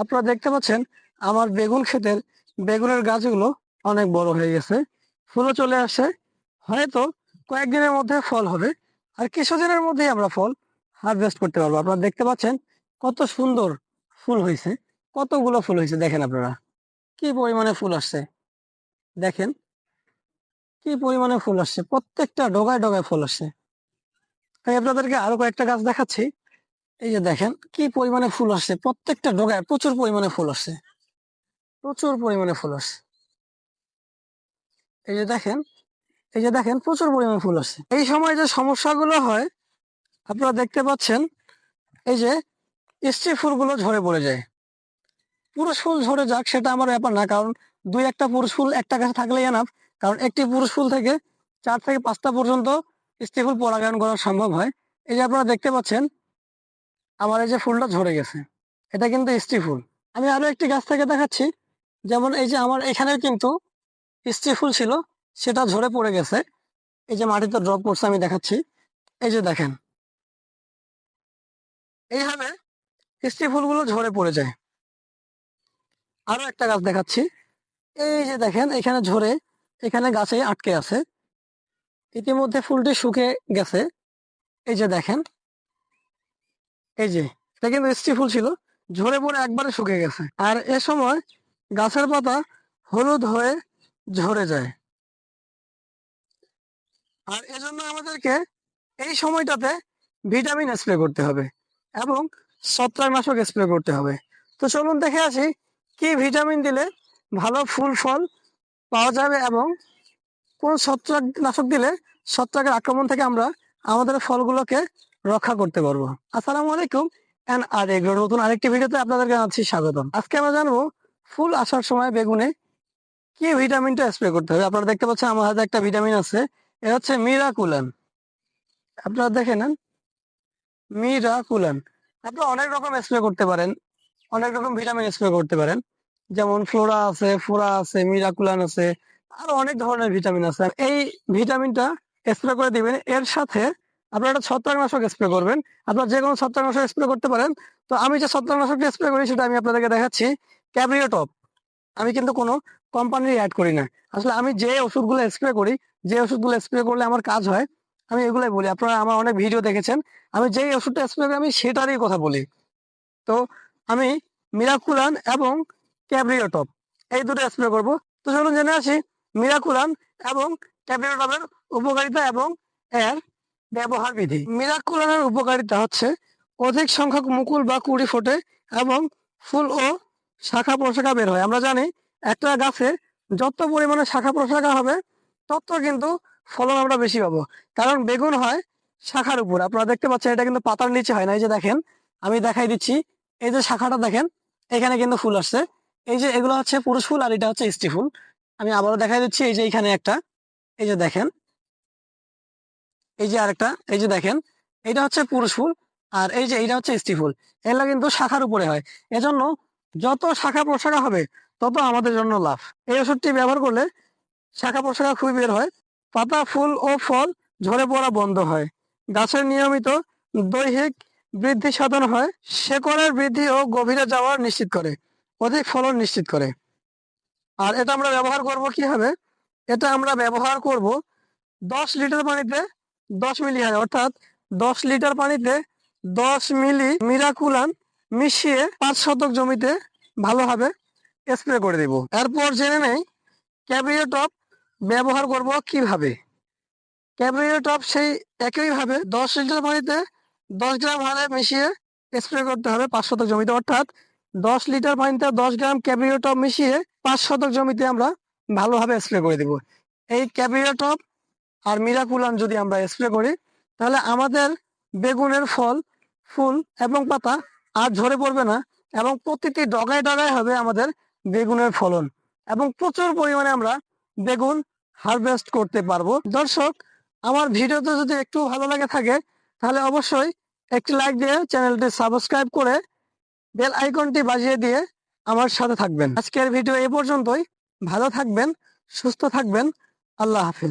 আপনারা দেখতে পাচ্ছেন, আমার বেগুন ক্ষেতের বেগুনের গাছগুলো অনেক বড় হয়ে গেছে। ফুলও চলে আসে হয়তো কয়েকদিনের মধ্যে ফল হবে আর কিছুদিনের মধ্যেই আমরা ফল হারভেস্ট করতে পারব। আপনারা দেখতে পাচ্ছেন কত সুন্দর ফুল হয়েছে। কতগুলো ফুল হয়েছে দেখেন আপনারা। কি পরিমাণে ফুল আসছে। দেখেন কি পরিমাণে ফুল আসছে। প্রত্যেকটা ডগায় ডগায় ফুল আসছে। আমি আপনাদেরকে আরও কয়েকটা গাছ দেখাচ্ছি। এই যে দেখেন, কি পরিমাণে ফুল আসছে? প্রত্যেকটা ডগায় প্রচুর পরিমাণে ফুল আসছে। প্রচুর পরিমাণে ফুল আসছে। এই যে দেখেন, এই যে দেখেন, প্রচুর পরিমাণে ফুল আসছে। এই সময় যে সমস্যাগুলো হয়, আপনারা দেখতে পাচ্ছেন, এই যে স্ত্রী ফুলগুলো ঝরে পড়ে যায়। পুরুষ ফুল ঝরে যাক, সেটা আমার ব্যাপার না, কারণ দুই একটা পুরুষ ফুল একটা গাছে থাকলেই এনাফ কারণ একটি পুরুষ ফুল থেকে চার থেকে পাঁচটা পর্যন্ত স্ত্রী ফুল পরাগায়ন করা সম্ভব হয়। এই যে আপনারা দেখতে পাচ্ছেন আমার এই যে ফুলটা ঝরে গেছে, এটা কিন্তু স্ত্রী ফুল। আমি আরও একটি গাছ থেকে দেখাচ্ছি, যেমন এই যে আমার এখানে কিন্তু স্ত্রী ফুল ছিল, সেটা ঝরে পড়ে গেছে। এই যে মাটিতে ড্রপ করছে, আমি দেখাচ্ছি। এই যে দেখেন, এইভাবে স্ত্রী ফুলগুলো ঝরে পড়ে যায়। আরও একটা গাছ দেখাচ্ছি। এই যে দেখেন, এখানে ঝরে, এখানে গাছে আটকে আছে। ইতিমধ্যে ফুলটি শুকে গেছে। এই যে দেখেন এই যে, এটা কিন্তু স্ত্রী ফুল ছিল, ঝরে পড়ে একবারে শুকে গেছে। আর এ সময় গাছের পাতা হলুদ হয়ে ঝরে যায়। আর এজন্য আমাদেরকে এই সময়টাতে ভিটামিন স্প্রে করতে হবে এবং ছত্রাকনাশক স্প্রে করতে হবে। তো চলুন দেখে আসি, কি ভিটামিন দিলে ভালো ফুল ফল পাওয়া যাবে এবং কোন ছত্রাকনাশক দিলে ছত্রাকের আক্রমণ থেকে আমরা আমাদের ফলগুলোকে রক্ষা করতে পারব। আসসালামু আলাইকুম আর নতুন আরেকটি ভিডিওতে আপনাদেরকে জানাচ্ছি স্বাগতম। আজকে আমরা জানব ফুল আসার সময় বেগুনে কি ভিটামিনটা স্প্রে করতে হবে। আপনারা দেখতে পাচ্ছেন আমার হাতে একটা ভিটামিন আছে এটা হচ্ছে মিরাকুলান আপনারা দেখে নেন। মিরাকুলান আপনারা অনেক রকম স্প্রে করতে পারেন, অনেক রকম ভিটামিন স্প্রে করতে পারেন। যেমন ফ্লোরা আছে ফোরা আছে মিরাকুলান আছে, আরও অনেক ধরনের ভিটামিন আছে। এই ভিটামিনটা স্প্রে করে দিবেন, এর সাথে আপনারা একটা ছত্রাকনাশক স্প্রে করবেন। আপনারা যে কোনো ছত্রাকনাশক স্প্রে করতে পারেন। তো আমি যে ছত্রাকনাশক স্প্রে করি সেটা আমি আপনাদেরকে দেখাচ্ছি। ক্যাব্রিও টপ আমি কিন্তু কোনো কোম্পানির অ্যাড করি না। আসলে আমি যে ওষুধগুলো স্প্রে করি, যে ওষুধগুলো স্প্রে করলে আমার কাজ হয়, আমি এগুলাই বলি। আপনারা আমার অনেক ভিডিও দেখেছেন। আমি যেই ওষুধটা স্প্রে করি আমি সেটারই কথা বলি। তো আমি মিরাকুলান এবং ক্যাব্রিও টপ এই দুটো স্প্রে করব। তো চলুন জেনে আসি। মিরাকুলান এবং ক্যাব্রিও টপের উপকারিতা এবং এর ব্যবহার বিধি। মিরাকুলানের উপকারিতা হচ্ছে অধিক সংখ্যক মুকুল বা কুড়ি ফোটে এবং ফুল ও শাখা প্রশাখা বের হয়। আমরা জানি, একটা গাছে যত পরিমাণে শাখা প্রশাখা হবে, তত কিন্তু ফলন আমরা বেশি পাবো। কারণ বেগুন হয় শাখার উপর। আপনারা দেখতে পাচ্ছেন, এটা কিন্তু পাতার নিচে হয় না। এই যে দেখেন, আমি দেখাই দিচ্ছি, এই যে শাখাটা দেখেন, এখানে কিন্তু ফুল আসছে। এই যে এগুলো হচ্ছে পুরুষ ফুল আর এটা হচ্ছে স্ত্রী ফুল। আমি আবারও দেখাই দিচ্ছি, এই যে এখানে একটা, এই যে দেখেন এই যে আরেকটা, এই যে দেখেন এটা হচ্ছে পুরুষ ফুল আর এই যে এটা হচ্ছে স্ত্রী ফুল। এগুলো কিন্তু শাখার উপরে হয়। এজন্য যত শাখা প্রশাখা হবে, তত আমাদের জন্য লাভ। এই ওষুধটি ব্যবহার করলে শাখা প্রশাখা খুবই বের হয়। পাতা, ফুল ও ফল ঝরে পড়া বন্ধ হয়। গাছের নিয়মিত দৈহিক বৃদ্ধি সাধন হয়। শেকড়ের বৃদ্ধি ও গভীরে যাওয়ার নিশ্চিত করে। অধিক ফলন নিশ্চিত করে। আর এটা আমরা ব্যবহার করব কীভাবে? এটা আমরা ব্যবহার করব দশ লিটার পানিতে দশ মিলি হারে অর্থাৎ দশ লিটার পানিতে দশ মিলি মিরাকুলান মিশিয়ে পাঁচ শতক জমিতে ভালোভাবে স্প্রে করে দেব। এরপর জেনে নেই ক্যাব্রিও টপ ব্যবহার করব কীভাবে। ক্যাব্রিও টপ সেই একইভাবে দশ লিটার পানিতে দশ গ্রাম হারে মিশিয়ে স্প্রে করতে হবে পাঁচ শতক জমিতে। অর্থাৎ দশ লিটার পানিতে দশ গ্রাম ক্যাব্রিও টপ মিশিয়ে পাঁচ শতক জমিতে আমরা ভালোভাবে স্প্রে করে দেব। এই ক্যাব্রিও টপ আর মিরাকুলান যদি আমরা স্প্রে করি, তাহলে আমাদের বেগুনের ফল, ফুল এবং পাতা আর ঝরে পড়বে না এবং প্রতিটি ডগায় ডগায় হবে আমাদের বেগুনের ফলন এবং প্রচুর পরিমাণে আমরা বেগুন হারভেস্ট করতে পারব। দর্শক, আমার ভিডিওতে যদি একটু ভালো লাগে থাকে, তাহলে অবশ্যই একটি লাইক দিয়ে চ্যানেলটি সাবস্ক্রাইব করে বেল আইকনটি বাজিয়ে দিয়ে আমার সাথে থাকবেন। আজকের ভিডিও এই পর্যন্তই। ভালো থাকবেন, সুস্থ থাকবেন। আল্লাহ হাফিজ।